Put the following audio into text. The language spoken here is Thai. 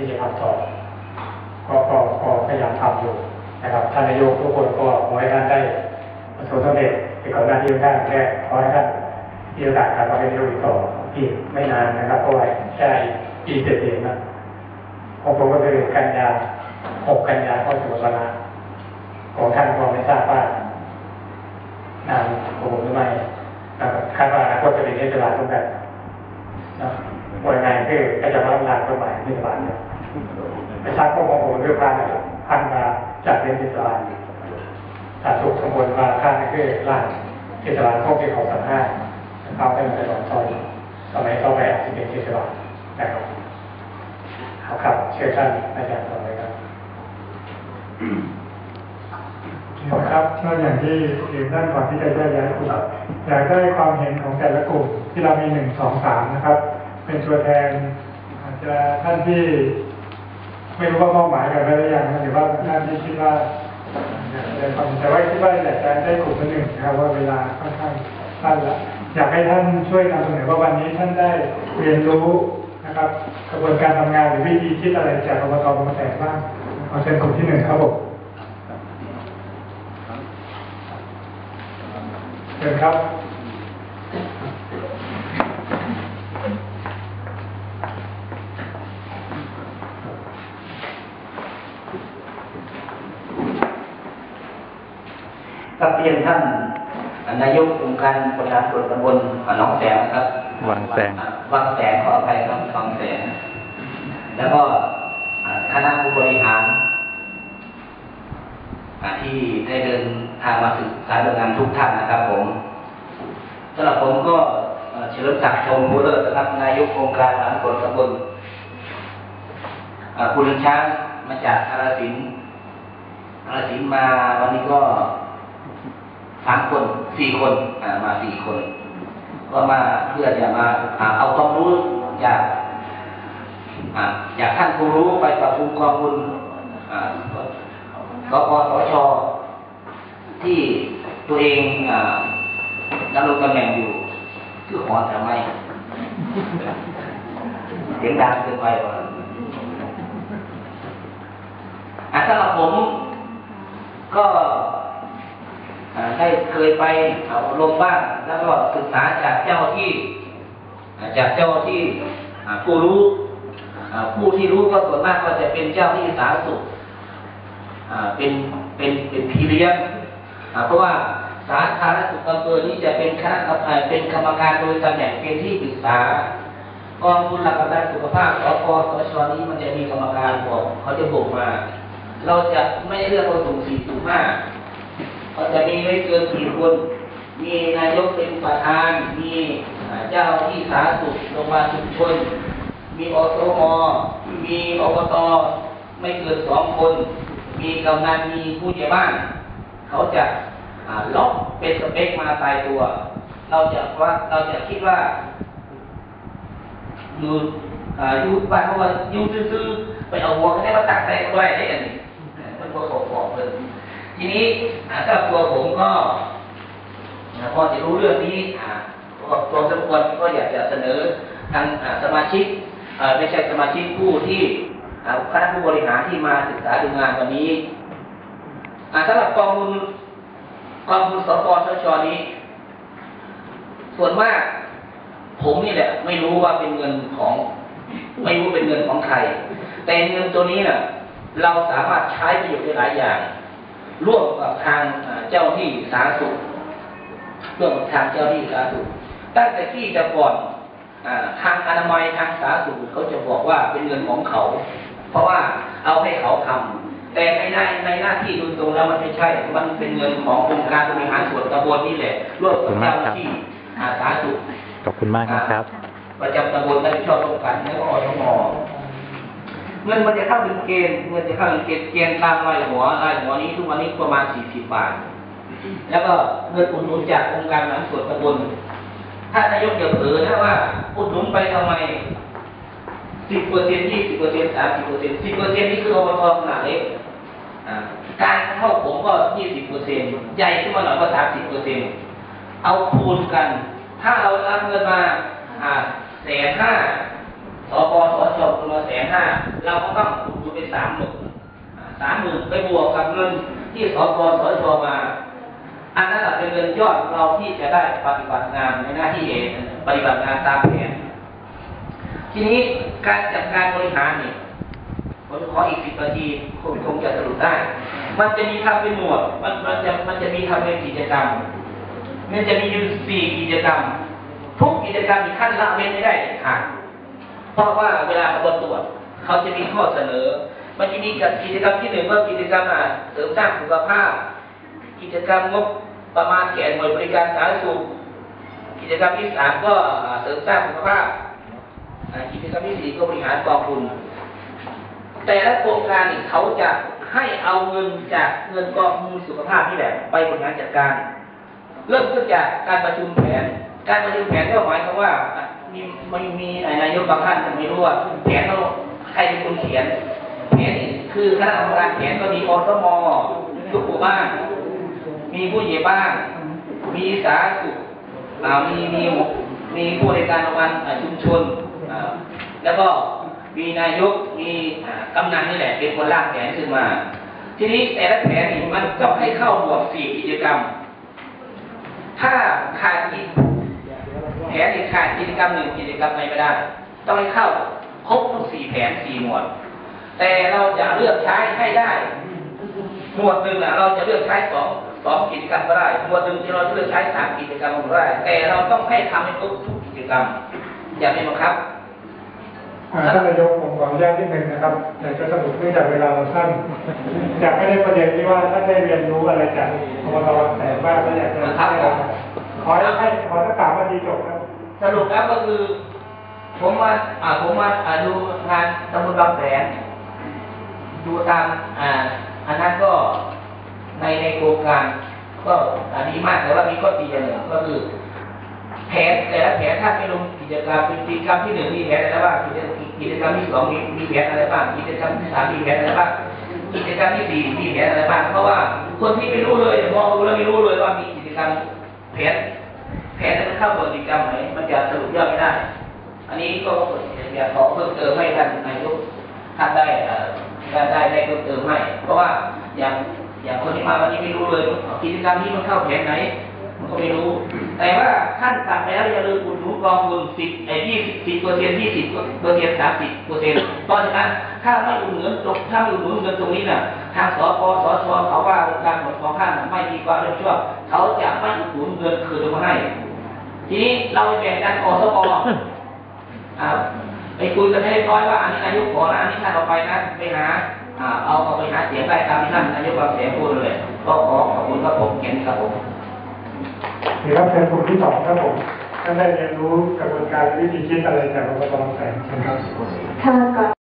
ที่จะทำต่อ ก็ก็ก็พยายามทำอยู่นะครับท่านนายกทุกคนก็ขอให้ท่านได้ประสบความสำเร็จในก่อนหน้าที่ท่านแค่ขอให้ท่านมีโอกาสกลับมาเป็นนายกอีกต่ออีกไม่นานนะครับเพราะว่าแค่ปีเศษๆนะของผมก็คือกันยาหกกันยาเข้าสู่วาระของท่านก็ไม่ทราบว่านานของผมหรือไม่นะครับคาดว่าอนาคตจะเป็นเทศบาลตรงแบบนะวันไงคือก็จะมาทำงานตัวใหม่เทศบาลเนี่ย ประชาชนของผมเรื่องพันนะครับพันมาจากเป็นเทศบาลถ้าถูกสมบูรณ์มาค่าคือร้านเทศบาลพวกที่เขาสัมภาษณ์เข้าให้มันไปลองซอยสมัยต่อไปอาจจะเป็นเทศบาลนะครับเอาครับเชิญท่านอาจารย์ต่อเลยครับครับก็อย่างที่เรียนท่านก่อนที่จะแยกย้ายกลุ่มอยากได้ความเห็นของแต่ละกลุ่มที่เรามีหนึ่งสองสามนะครับ เป็นตัวแทนอาจจะท่านที่ ไม่รู้ว่ามอบหมายกันไปหรือยังหรือว่าท่านที่คิดว่าแสดงความเห็นแต่ว่าคิดว่าอยากจะได้กลุ่มหนึ่งนะครับว่าเวลาค่อนข้างสั้นละอยากให้ท่านช่วยนำเสนอว่าวันนี้ท่านได้เรียนรู้นะครับ กระบวนการทำงานหรือวิธีคิดอะไรจากอบตบางแสนบ้างขอาเชิญกลุ่มที่หนึ่งครับผมเชิญครับ กับเรียนท่านนายกองค์การประชาส่วนตำบลหนองแสงนะครับวังแสงวังแสงขออภัยครับวังแสงแล้วก็อ่าคณะผู้บริหารอ่าที่ได้เดินทางมาศึกษาดูงานทุกท่านนะครับ ผมสำหรับผมก็เอ่อเฉลิมศักดิ์ชมบูเลิศนะครับนายกองค์การบริหารส่วนตำบลอ่าคุณช้างมาจากอาราสินธุ์อาราสินธุ์มาวันนี้ก็ สามคนสี่คนมาสี่คน ก็มาเพื่อจะมาหาเอาความรู้จากอ่ากท่านผู้รู้ไปปรับปรุงกองทุนอ่าสปสช ที่ตัวเองอ่าดำรงตำแหน่งอยู่คือหอแต่ไมเสียงดังเกินไปว่าอะสำหรับผม ก็ ได้เคยไปอบรมบ้างแล้วก็ศึกษาจากเจ้าที่ จากเจ้าที่ผู้รู้ผู้ที่รู้ก็ส่วนมากก็จะเป็นเจ้าที่สาธารณสุขเป็นเป็นเป็นพี่เลี้ยงเพราะว่าสาธารณสุขอำเภอนี้จะเป็นคณะกรรมกาเป็นกรรมการโดยตำแหน่งเป็นที่ปรึกษากองทุนหลักประกันสุขภาพสปสชนี้มันจะมีกรรมการบอกเขาจะบอกมา เราจะไม่เลือกคนสุ่มสี่สุ่มห้า จะมีไม่เกินสี่คน มีนายกเป็นประธาน มีเจ้าที่สาธารณสุขโรงพยาบาลชุมชน มีอสมมีอบต ไม่เกินสองคน มีกำนัน มีผู้ใหญ่บ้าน เขาจะล็อกเป็นสเปคมาตายตัว เราจะว่าเราจะคิดว่าอยู่อ่าอยู่บ้านเพราะว่าอยู่ซื่อๆไปเอาหัวกันได้มาตักใส่ก็ได้ได้อันนี้มันก็ขอบอกเลย ทีนี้ถ้าตัวผมก็พอจะรู้เรื่องนี้ก็ตัวสมควรก็อยากจะเสนอทางสมาชิกไม่ใช่สมาชิกผู้ที่คณะผู้บริหารที่มาศึกษาดูงานวันนี้สำหรับกองทุนกองทุนสปสชนี้ ส่วนมากผมนี่แหละ ไม่รู้ว่าเป็นเงินของ ไม่รู้เป็นเงินของใคร แต่เงินตัวนี้น่ะ เราสามารถใช้ประโยชน์ได้หลายอย่าง ร่วมกับทางอ่าเจ้าที่สาธารณสุขร่วมกับทางเจ้าที่สาธารณสุขตั้งแต่ที่จะก่อนอาทางอนามัยทางสาธารณสุขเขาจะบอกว่าเป็นเงินของเขา เพราะว่าเอาให้เขาทำแต่ในหน้าในหน้าที่โดยตรงแล้วมันไม่ใช่ มันเป็นเงินขององค์การบริหารส่วนตำบลนี่แหละร่วมกับเจ้าหน้าที่อาสาธารณสุขขอบคุณมากนะครับประจำตำบลรับผิดชอบร่วมกันแล้วก็อสม เงินมันจะเข้าถึงเกณฑ์เงินจะเข้าถึงเกณฑ์เกณฑ์ตามรายหัวรายหัวนี้ทุกวันนี้ประมาณ40บบาท แล้วก็เงินอุดหนุนจากองค์การบริหารส่วนตำบลถ้านายกอย่าเผลอนะว่าอุดหนุนไปทำไม10เปอร์เซ็นต์20เปอร์เซ็นต์30เปอร์เซ็นต์10เปอร์เซ็นต์นี่คืออบตขนาดเล็กการเข้าผมก็20เปอร์เซ็นต์ใหญ่ขึ้นมาหน่อยก็30เปอร์เซ็นต์เอาคูณกัน ถ้าเรารับเงินมาอ่าแสนห้า สปสชคนละแสนห้าเราก็ต้องดูเป็นสามหมื่นสามหมื่นไปบวกกับเงินที่สปสชมา อันนั้นเป็นเงินยอดเราที่จะได้ปฏิบัติงานในหน้าที่เองปฏิบัติงานตามแผนทีนี้การจัดการบริหารนี่ผมขออีกสิบนาทีคงคงจะสรุปได้ มันจะมีทำเป็นหมวด มันมันจะมันจะมีทำเป็นกิจกรรม มันจะมีอยู่สี่กิจกรรม ทุกกิจกรรมมีขั้นละเว้นไม่ได้เด็ดขาด เพราะว่าเวลาเขาตรวจเขาจะมีข้อเสนอ มันจะมีกิจกรรมที่หนึ่งว่ากิจกรรมอะเสริมสร้างสุขภาพ กิจกรรมงบประมาณแก่หน่วยบริการสาธารณสุข กิจกรรมที่สามก็เสริมสร้างสุขภาพ กิจกรรมที่สี่ก็บริหารกองทุน แต่ละโครงการนี่เขาจะให้เอาเงินจากเงินกองทุนสุขภาพนี่แหละไปบริหารจัดการ เริ่มต้นจากการประชุมแผน การประชุมแผนก็หมายความว่ามีมีมีนายกบางท่านไม่รู้ว่าแผนเขาใครเป็นคนเขียนแผนคือคณะกรรมการแผนก็มีอสมทุกหมู่บ้านมีผู้ใหญ่บ้านมีสาธารณสุขมีมีมีผู้ในการประวันชุมชนแล้วก็มีนายกมีกำนันนี่แหละเป็นคนร่างแผนขึ้นมา ทีนี้แต่ละแผนนี่มันต้องให้เข้าบวกสี่กิจกรรม ถ้าขาดกิจ แผนอีกขาดกิจกรรมหนึ่งกิจกรรมไหนไม่ได้ ต้องให้เข้าครบทั้งสี่แผนสี่หมวด แต่เราจะเลือกใช้ให้ได้ หมวดหนึ่งน่ะเราจะเลือกใช้สองสองกิจกรรมก็ได้ หมวดหนึ่งที่เราจะเลือกใช้สามกิจกรรมก็ได้ แต่เราต้องให้ทำให้ครบทุกกิจกรรม อย่าเป็นบังคับอ่าท่านนายกผมขออนุญาตนิดนึงนะครับอยากจะสรุปเนื่องจากเวลาเราสั้นอยากให้ได้ประเด็นที่ว่าท่านได้เรียนรู้อะไรจากอบตแต่ว่าก็อยากจะครับผมขอให้ขอสักสามนาทีจบครับ สรุปแล้วก็คือ ผมมาอ่าผมมาอ่าดูงานตำบลบางแสนดูตามอ่าอันนั้นก็ในในโครงการก็อ่าดีมากแต่ว่ามีข้อตีอย่างหนึ่งก็คือ แผนแต่ละแผนถ้าไม่ลงกิจกรรมกิจกรรมที่หนึ่งมีแผนอะไรบ้างกิจกรรมที่สองมีมีแผนอะไรบ้างกิจกรรมที่สามมีแผนอะไรบ้างกิจกรรมที่สี่มีแผนอะไรบ้างเพราะว่าคนที่ไม่รู้เลยมองดูแล้วไม่รู้เลยว่ามีกิจกรรมแผน ผนนั้นมันเข้ากบกิจกรรมไหนมันจะสรุปยอดไม่ได้ อันนี้ก็อยากขอเพิ่มเติมให้ท่านนายกท่านได้เอ่อได้ได้ได้เพิ่มเติมให้เพราะว่าอย่างอย่างคนที่มาวันนี้ไม่รู้เลยกิจกรรมนี้มันเข้าแผนไหนมันก็ไม่รู้ แต่ว่าท่านสั่งไปแล้วอย่าลืมอุดหนุนกองทุนสิบไอ้ยี่สิบสิบเปอร์เซ็นต์ยี่สิบเปอร์เซ็นต์สามสิบเปอร์เซ็นต์เพราะฉะนั้นถ้าไม่อุดหนุนตรงถ้าไม่อุดหนุนเงินตรงนี้น่ะทางสปสชเขาว่าการปกครองข้างไม่มีความรับผิดชอบเขาจะไม่อุดหนุนเงินคืนมาให้ ทีนี้เราไปแบ่งกันอสปอ่าไปคุยกันให้เรียบร้อยว่าอันนี้นายกขอนะอันนี้ท่านเอาไปนะไปหาอ่าเอาเอาไปหาเสียงได้ตามที่ท่านนายกบางแสนพูดเลยก็ขอขอบคุณครับผมเขียนครับผมถือว่าเป็นกลุ่มที่สองครับผมท่านได้เรียนรู้กระบวนการและวิธีคิดอะไรจากอบตบางแสนเชิญครับค่ะก่อน